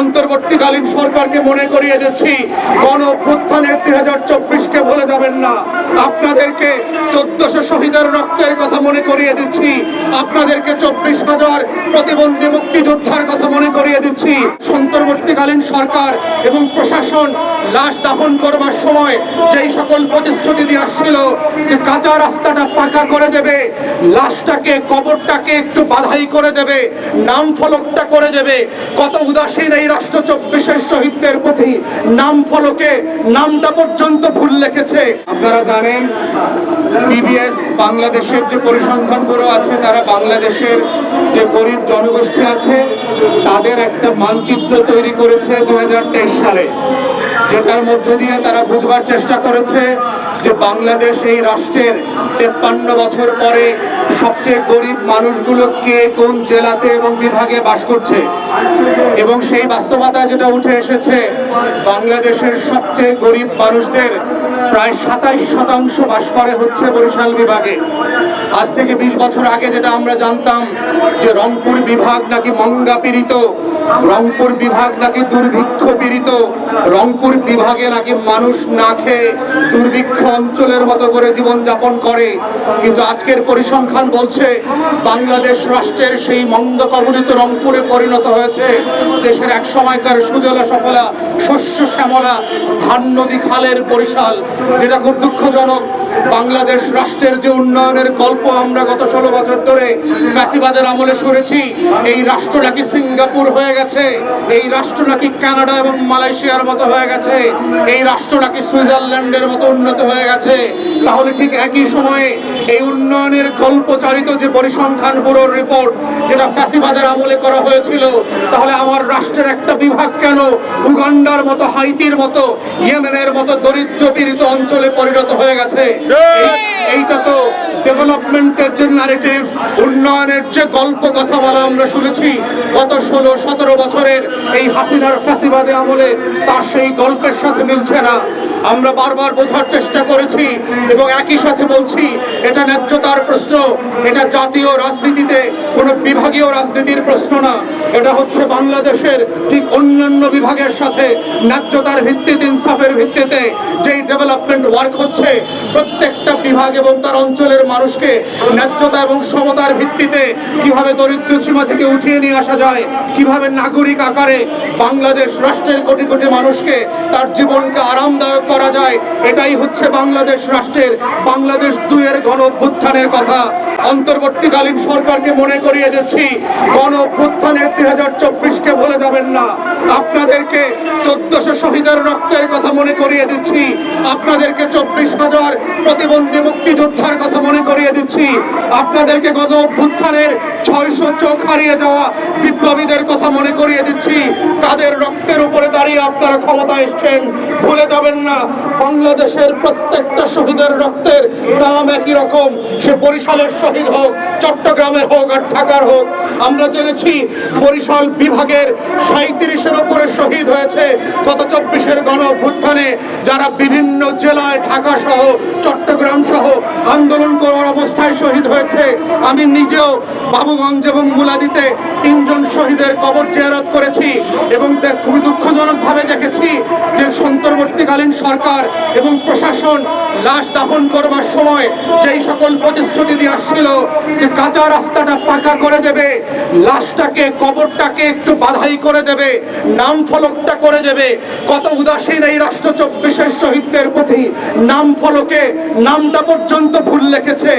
অন্তর্বর্তীকালীন সরকারকে মনে করিয়ে দিচ্ছি গণ অভ্যুত্থানের দুই হাজার চব্বিশকে ভুলে যাবেন না। আপনাদেরকে চোদ্দশো শহীদের রক্তের কথা মনে করিয়ে দিচ্ছি, আপনাদেরকে চব্বিশ হাজার প্রতিবন্ধী মুক্তিযোদ্ধার কথা মনে করিয়ে দিচ্ছি। অন্তর্বর্তীকালীন সরকার এবং প্রশাসন লাশ দাফন করবার সময় যেই সকল প্রতিশ্রুতি দিয়ে আসছিল যে কাঁচা রাস্তাটা পাকা করে দেবে, লাশটাকে, কবরটাকে একটু বাধাই করে দেবে, নাম ফলকটা করে দেবে। কত উদাসীন এই রাষ্ট্র চব্বিশের শহীদদের প্রতি নাম ফলকে, নামটা পর্যন্ত ভুল লিখেছে। আপনারা জানেন বিবিএস বাংলাদেশের যে পরিসংখ্যান ব্যুরো আছে, তারা বাংলাদেশের যে গরিব জনগোষ্ঠী আছে, তাদের একটা মানচিত্র তৈরি করেছে দু হাজার তেইশ সালে। যেটার মধ্য দিয়ে তারা বুঝবার চেষ্টা করেছে যে বাংলাদেশ এই রাষ্ট্রের তেপ্পান্ন বছর পরে সবচেয়ে গরিব মানুষগুলো কে কোন জেলাতে এবং বিভাগে বাস করছে। এবং সেই বাস্তবতা যেটা উঠে এসেছে, বাংলাদেশের সবচেয়ে গরিব মানুষদের প্রায় সাতাইশ শতাংশ বাস করে হচ্ছে বরিশাল বিভাগে। আজ থেকে বিশ বছর আগে যেটা আমরা জানতাম যে রংপুর বিভাগ নাকি মঙ্গা পীড়িত, রংপুর বিভাগ নাকি দুর্ভিক্ষ পীড়িত, রংপুর বিভাগে নাকি মানুষ না খেয়ে দুর্ভিক্ষ অঞ্চলের মতো করে জীবন যাপন করে। কিন্তু আজকের পরিসংখ্যান বলছে, বাংলাদেশ রাষ্ট্রের সেই মন্দ কবলিত রংপুরে পরিণত হয়েছে। দেশের এক সময়কার সুজলা সফলা, শস্য শ্যামলা, ধান নদী খালের বরিশাল, যেটা খুব দুঃখজনক। বাংলাদেশ রাষ্ট্রের যে উন্নয়নের গল্প আমরা গত ষোলো বছর ধরে ফ্যাসিবাদের আমলে শুনেছি, এই রাষ্ট্র নাকি সিঙ্গাপুর হয়ে গেছে, এই রাষ্ট্র নাকি কানাডা এবং মালয়েশিয়ার মতো হয়ে গেছে। এই রাষ্ট্র নাকি সুইজারল্যান্ডের মতো উন্নত হয়ে গেছে। তাহলে ঠিক একই সময়ে এই উন্নয়নের গল্পচারিত যে পরিসংখ্যান ব্যুরোর রিপোর্ট, যেটা ফ্যাসিবাদের আমলে করা হয়েছিল, তাহলে আমার রাষ্ট্রের একটা বিভাগ কেন উগান্ডার মতো, হাইতির মতো, ইয়েমেনের মতো দরিদ্র পীড়িত অঞ্চলে পরিণত হয়ে গেছে? এইটা তো ডেভেলপমেন্টের যে ন্যারেটিভ উন্নয়নের যে গল্প কথা বলা আমরা শুনেছি, গত ষোলো, সতেরো বছরের এই হাসিনার ফ্যাসিবাদে আমলে, তার সেই গল্পের সাথে মিলছে না। আমরা বারবার বোঝার চেষ্টা করেছি এবং একই সাথে বলছি, এটা ন্যায্যতার প্রশ্ন, এটা জাতীয় রাজনীতিতে কোনো বিভাগীয় রাজনীতির প্রশ্ন না। এটা হচ্ছে বাংলাদেশের ঠিক অন্যান্য বিভাগের সাথে ন্যায্যতার ভিত্তিতে, ইনসাফের ভিত্তিতে যেই ডেভেলপমেন্ট ওয়ার্ক হচ্ছে, প্রত্যেকটা বিভাগ এবং তার অঞ্চলের মানুষকে ন্যায্যতা এবং সমতার ভিত্তিতে কীভাবে দরিদ্র সীমা থেকে উঠিয়ে নিয়ে আসা যায়, কীভাবে নাগরিক আকারে বাংলাদেশ রাষ্ট্রের কোটি কোটি মানুষকে তার জীবনকে আরামদায়ক করা যায়। এটাই হচ্ছে বাংলাদেশ রাষ্ট্রের, বাংলাদেশ দুইয়ের গণ অভ্যুত্থানের কথা। অন্তর্বর্তীকালীন সরকারকে মনে করিয়ে দিচ্ছি, গণ অভ্যুত্থানের দুই হাজার চব্বিশকে ভুলে যাবেন না। আপনাদেরকে চোদ্দশো শহীদের রক্তের কথা মনে করিয়ে দিচ্ছি। আপনাদেরকে চব্বিশ হাজার প্রতিবন্ধী মুক্তিযোদ্ধার কথা মনে করিয়ে দিচ্ছি। আপনাদেরকে গত অভ্যুত্থানের ছয়শো চোখ হারিয়ে যাওয়া বিপ্লবীদের কথা মনে করিয়ে দিচ্ছি। কাদের রক্তের উপরে দাঁড়িয়ে আপনারা ক্ষমতা এসছেন, ভুলে যাবেন না, বাংলাদেশের প্রত্যেকটা শহীদের রক্তের দাম একই রকম। সে বরিশালের শহীদ হোক, চট্টগ্রামের হোক আর ঢাকার হোক, আমরা জেনেছি বরিশাল বিভাগের সাঁত্রিশের ওপরে শহীদ হয়েছে, গত চব্বিশের গণ অভ্যুত্থানে যারা বিভিন্ন জেলায়, ঢাকা সহ, চট্টগ্রাম সহ আন্দোলন করার অবস্থায় শহীদ হয়েছে। আমি নিজেও বাবুগঞ্জ এবং মুলাদিতে তিনজন শহীদের কবর জিয়ারত করেছি এবং খুবই দুঃখজনকভাবে দেখেছি যে অন্তর্বর্তীকালীন সরকার এবং প্রশাসন লাশ দাফন করবার সময় যেই সকল প্রতিশ্রুতি দিয়ে আসছিল যে কাঁচা রাস্তাটা পাকা করে দেবে, লাশটাকে, কবরটাকে একটু বাধাই করে দেবে, নাম ফলকটা করে দেবে, কত উদাসীন এই রাষ্ট্র চব্বিশের শহীদদের প্রতি নাম ফলকে, নামটা পর্যন্ত ভুল লিখেছে।